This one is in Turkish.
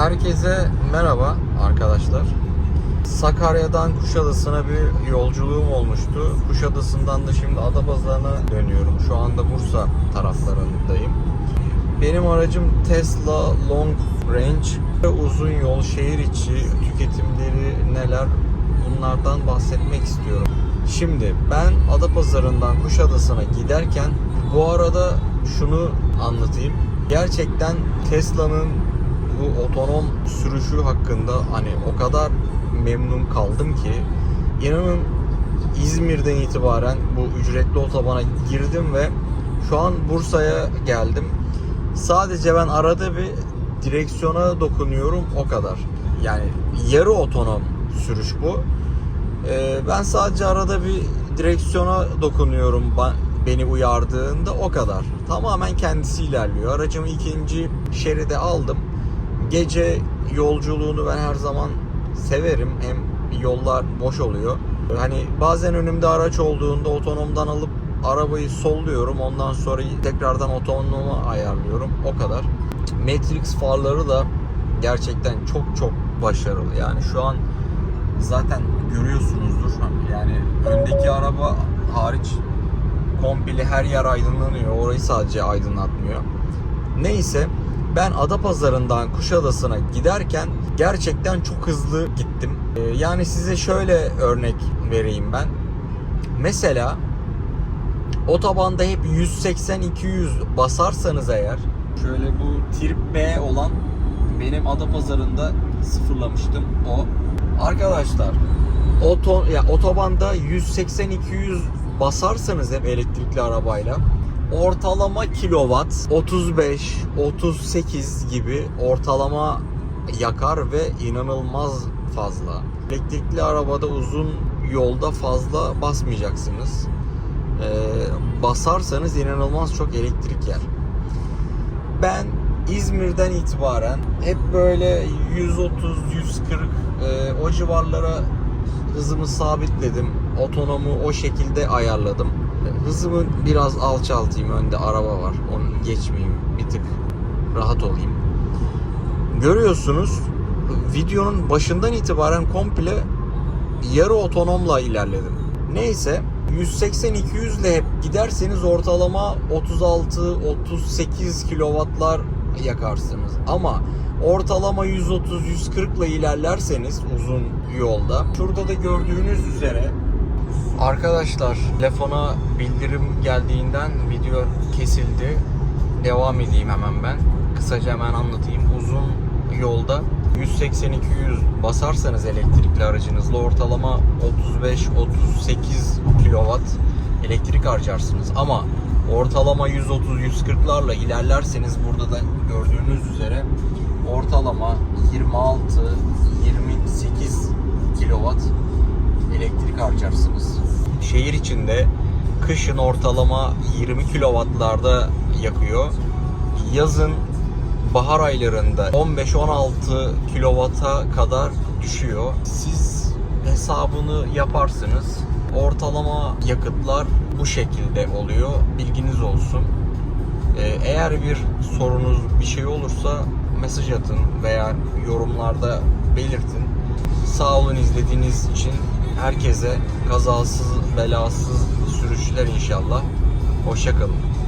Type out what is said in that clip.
Herkese merhaba arkadaşlar. Sakarya'dan Kuşadası'na bir yolculuğum olmuştu. Kuşadası'ndan da şimdi Adapazarı'na dönüyorum. Şu anda Bursa taraflarındayım. Benim aracım Tesla Long Range. Uzun yol, şehir içi tüketimleri neler bunlardan bahsetmek istiyorum. Şimdi ben Adapazarı'ndan Kuşadası'na giderken bu arada şunu anlatayım. Gerçekten Tesla'nın bu otonom sürüşü hakkında hani o kadar memnun kaldım ki inanın İzmir'den itibaren bu ücretli otobana girdim ve şu an Bursa'ya geldim. Sadece ben arada bir direksiyona dokunuyorum o kadar. Yani yarı otonom sürüş bu. Ee, ben sadece arada bir direksiyona dokunuyorum beni uyardığında o kadar. Tamamen kendisi ilerliyor. Aracımı ikinci şeride aldım. Gece yolculuğunu ben her zaman severim. Hem yollar boş oluyor. Hani bazen önümde araç olduğunda otonomdan alıp arabayı solluyorum. Ondan sonra tekrardan otonoma ayarlıyorum. O kadar. Matrix farları da gerçekten çok çok başarılı. Yani şu an zaten görüyorsunuzdur. Yani öndeki araba hariç komple her yer aydınlanıyor. Orayı sadece aydınlatmıyor. Neyse ben Adapazarı'ndan Kuşadası'na giderken gerçekten çok hızlı gittim. Ee, Yani size şöyle örnek vereyim ben. Mesela otobanda hep 180-200 basarsanız eğer şöyle bu trip B olan benim Adapazarı'nda sıfırlamıştım o. Arkadaşlar oto ya otobanda 180-200 basarsanız hep elektrikli arabayla ortalama kilowatt 35 38 gibi ortalama yakar ve inanılmaz fazla. Elektrikli arabada uzun yolda fazla basmayacaksınız. Ee, basarsanız inanılmaz çok elektrik yer. Ben İzmir'den itibaren hep böyle 130 140 e, o civarlara hızımı sabitledim. Otonomu o şekilde ayarladım. Hızımı biraz alçaltayım. Önde araba var. Onu geçmeyeyim. Bir tık rahat olayım. Görüyorsunuz videonun başından itibaren komple yarı otonomla ilerledim. Neyse 180-200 ile hep giderseniz ortalama 36-38 kilowattlar yakarsınız. Ama ortalama 130-140 ile ilerlerseniz uzun yolda şurada da gördüğünüz üzere Arkadaşlar telefona bildirim geldiğinden video kesildi. Devam edeyim hemen ben. Kısaca hemen anlatayım. Uzun yolda 180-200 basarsanız elektrikli aracınızla ortalama 35-38 kilowatt elektrik harcarsınız. Ama ortalama 130-140'larla ilerlerseniz burada da gördüğünüz üzere ortalama 26-28 kilowatt elektrik harcarsınız. Şehir içinde kışın ortalama 20 kilowattlarda yakıyor. Yazın bahar aylarında 15-16 kilowata kadar düşüyor. Siz hesabını yaparsınız. Ortalama yakıtlar bu şekilde oluyor. Bilginiz olsun. Ee, Eğer bir sorunuz bir şey olursa mesaj atın veya yorumlarda belirtin. Sağ olun izlediğiniz için herkese kazasız belasız sürüşler inşallah. Hoşçakalın.